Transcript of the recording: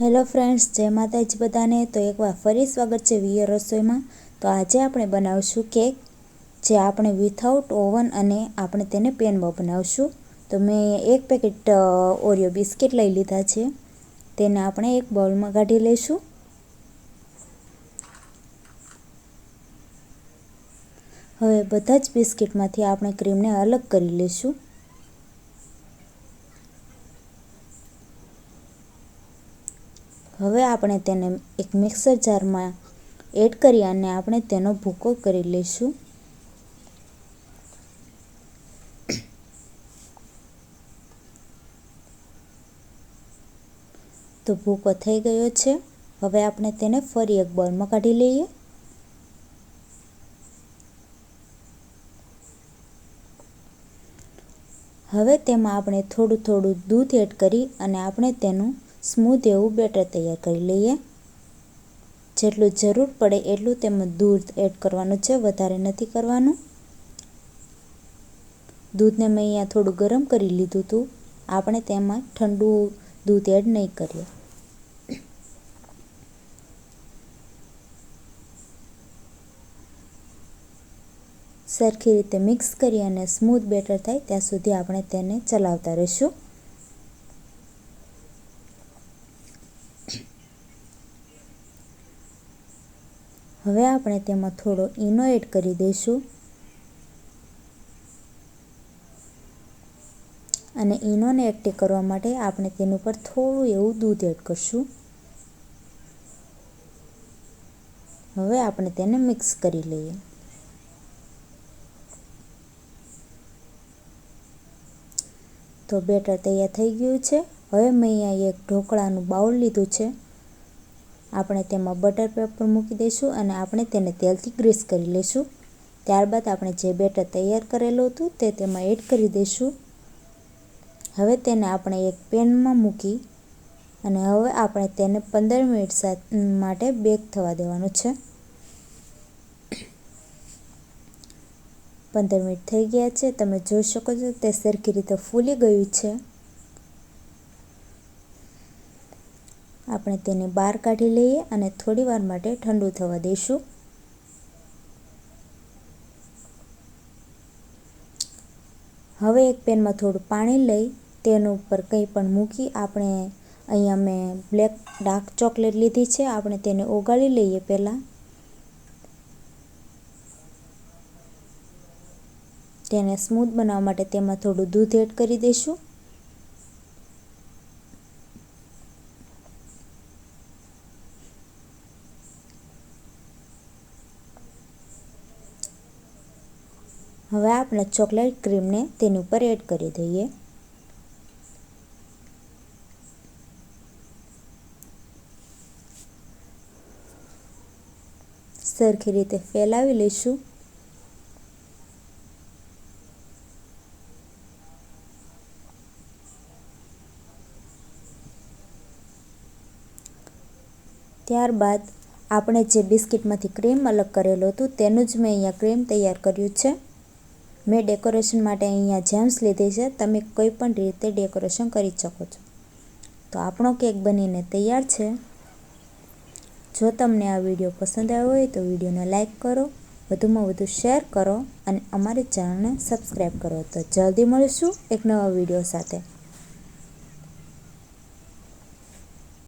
Hello friends, જય માતાજી બધાને. તો એકવાર ફરી સ્વાગત છે વિયર રસોઈમાં. તો આજે આપણે બનાવશું કેક, જે આપણે વિથઆઉટ ઓવન અને આપણે તેને પેનમાં બનાવશું. તો મેં એક પેકેટ ઓરિયો બિસ્કિટ લઈ લીધા છે. તેને આપણે એક બાઉલમાં કાઢી લઈશું. હવે બધા જ બિસ્કિટમાંથી આપણે ક્રીમને અલગ કરી લઈશું. હવે આપણે તેને એક મિક્સર જારમાં એડ કરી અને આપણે તેનો ભૂકો કરી લઈશું. તો ભૂકો થઈ ગયો છે. હવે આપણે તેને ફરી એક બોલમાં કાઢી લઈએ. હવે તેમાં આપણે થોડું થોડું દૂધ એડ કરી અને આપણે તેનું સ્મૂધ એવું બેટર તૈયાર કરી લઈએ. જેટલું જરૂર પડે એટલું તેમાં દૂધ એડ કરવાનું છે, વધારે નથી કરવાનું. દૂધને મેં અહીંયા થોડું ગરમ કરી લીધું હતું. આપણે તેમાં ઠંડુ દૂધ એડ નહીં કરીએ. સરખી રીતે મિક્સ કરી અને સ્મૂથ બેટર થાય ત્યાં સુધી આપણે તેને ચલાવતા રહીશું. હવે આપણે તેમાં થોડો ઈનો એડ કરી દઈશું. અને ઈનોને એક્ટિવ કરવા માટે આપણે તેની ઉપર થોડું એવું દૂધ એડ કરશું. હવે આપણે તેને મિક્સ કરી લઈએ. તો બેટર તૈયાર થઈ ગયું છે. હવે મેં અહીંયા એક ઢોકળાનું બાઉલ લીધું છે. આપણે તેમાં બટર પેપર મૂકી દઈશું અને આપણે તેને તેલથી ગ્રીસ કરી લઈશું. ત્યારબાદ આપણે જે બેટર તૈયાર કરેલું હતું તે તેમાં એડ કરી દઈશું. હવે તેને આપણે એક પેનમાં મૂકી અને હવે આપણે તેને પંદર મિનિટ માટે બેક થવા દેવાનું છે. પંદર મિનિટ થઈ ગયા છે. તમે જોઈ શકો છો તે સરખી રીતે ફૂલી ગયું છે. આપણે તેને બહાર કાઢી લઈએ અને થોડી વાર માટે ઠંડુ થવા દઈશું. હવે એક પેનમાં થોડું પાણી લઈ તેનું ઉપર કંઈ પણ મૂકી આપણે અહીંયા મેં બ્લેક ડાર્ક ચોકલેટ લીધી છે, આપણે તેને ઓગાળી લઈએ પહેલાં. તેને સ્મૂથ બનાવવા માટે તેમાં થોડું દૂધ એડ કરી દઈશું. હવે આપણે ચોકલેટ ક્રીમને તેની ઉપર એડ કરી દઈએ. સરખી રીતે ફેલાવી લઈશું. ત્યારબાદ આપણે જે બિસ્કિટમાંથી ક્રીમ અલગ કરેલું હતું તેનું જ મેં અહીંયા ક્રીમ તૈયાર કર્યું છે. મેં ડેકોરેશન માટે અહીંયા જેમ્સ લીધી છે. તમે કોઈ પણ રીતે ડેકોરેશન કરી શકો છો. તો આપણો કેક બનીને તૈયાર છે. જો તમને આ વીડિયો પસંદ આવ્યો હોય તો વિડીયોને લાઇક કરો, વધુમાં વધુ શેર કરો અને અમારી ચેનલને સબસ્ક્રાઈબ કરો. તો જલ્દી મળીશું એક નવા વીડિયો સાથે.